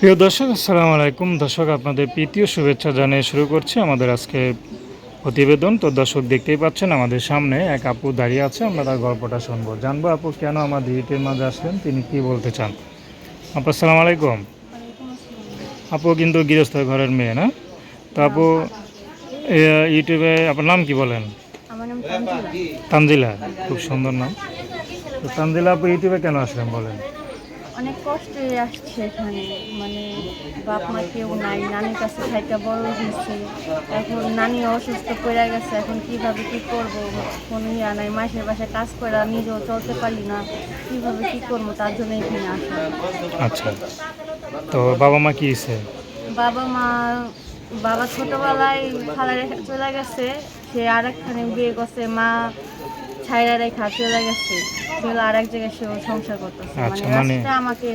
প্রিয় দর্শক আসসালামু আলাইকুম। দর্শক আপনাদের প্রীতীয় শুভেচ্ছা জানিয়ে শুরু করছি আমাদের আজকে প্রতিবেদন। তো দর্শক দেখতেই পাচ্ছেন আমাদের সামনে এক আপু দাঁড়িয়ে আছে আমরা তার গল্পটা শুনব। জানব আপু কেন আমাদের ইউটিউবের মাঝে আসলেন? তিনি কি বলতে চান? আপু আসসালামু আলাইকুম। আপু কিন্তু গৃহস্থ ঘরের মেয়ে না? তো আপু ইউটিউবে আপনার নাম কি বলেন? তানজিলা খুব সুন্দর নাম। তো তানজিলা আপু ইউটিউবে কেন আসলেন বলেন? অনেক কষ্টে আসছে এখানে। মানে বাপ মা কেউ নাই নানির কাছে থাইকা বড় হয়েছে। এখন নানি অসুস্থ পড়ে গেছে এখন কীভাবে কি করব? কোনো ইয়া নাই মাসের বাসায় কাজ করা নিজেও চলতে পারি না। কীভাবে কি করব? তার জন্য এখানে আসা। আচ্ছা। তো বাবা মা কি বাবা মা বাবা ছোটবেলায় খালা রেখে চলে গেছে সে আরেকখানে বিয়ে করছে। মা ছাইরা রেখা চলে গেছে। চলে আরেক জায়গায় সে সংসার করতেছে। আচ্ছা, মানে মানে- রাস্তা আমাকে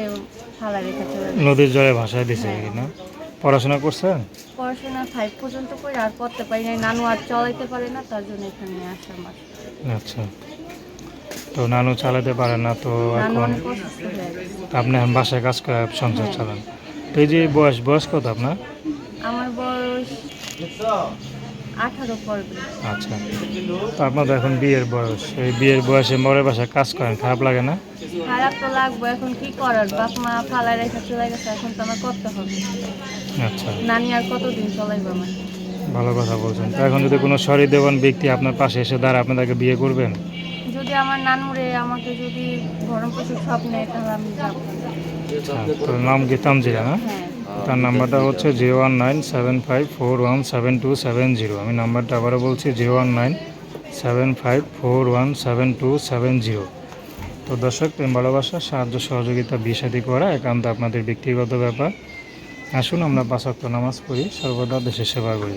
খালা রেখা চলে গেছে। নদীর জলে ভাষায় দিছে না পড়াশোনা করছেন পড়াশোনা ফাইভ পর্যন্ত করে আর পড়তে পারি নাই। নানু আর চলাইতে পারে না তার জন্য এখানে আসা আমার আচ্ছা। তো নানু চালাতে পারে না তো নানু এখন অনেক অসুস্থ হয়ে গেছে। আপনি এখন বাসায় কাজ করে সংসার হ্যাঁ। চালান। তো এই যে বয়স বয়স কত আপনার? আমার বয়স আঠারো পড়বে আচ্ছা। আপনার তো এখন বিয়ের বয়স। এই বিয়ের বয়সে মরে বাসায় কাজ করেন খারাপ লাগে না? খারাপ তো লাগবে এখন কি করার? বাপ মা রেখা চলে গেছে এখন তো আমার করতে হবে। আচ্ছা। নানি আর কতদিন চলাইবে আমার? ভালো কথা বলছেন। তো এখন যদি কোনো সরিদেবান ব্যক্তি আপনার পাশে এসে দাঁড়ায় আপনি তাকে বিয়ে করবেন? যদি আমার নানুরে আমাকে যদি ভরণ পোষক স্বপ্নে তাহলে আমি যাব। আচ্ছা তো নাম কি তামজিরা না? হ্যাঁ। তার নাম্বারটা হচ্ছে zero one nine seven five four one seven two seven zero আমি নাম্বারটা আবারও বলছি zero one nine seven five four one seven two seven zero তো দর্শক, প্রেম, ভালোবাসা, সাহায্য, সহযোগিতা বিষাদি করা একান্ত আপনাদের ব্যক্তিগত ব্যাপার। আসুন, আমরা পাঁচ নামাজ পড়ি, সর্বদা দেশের সেবা করি।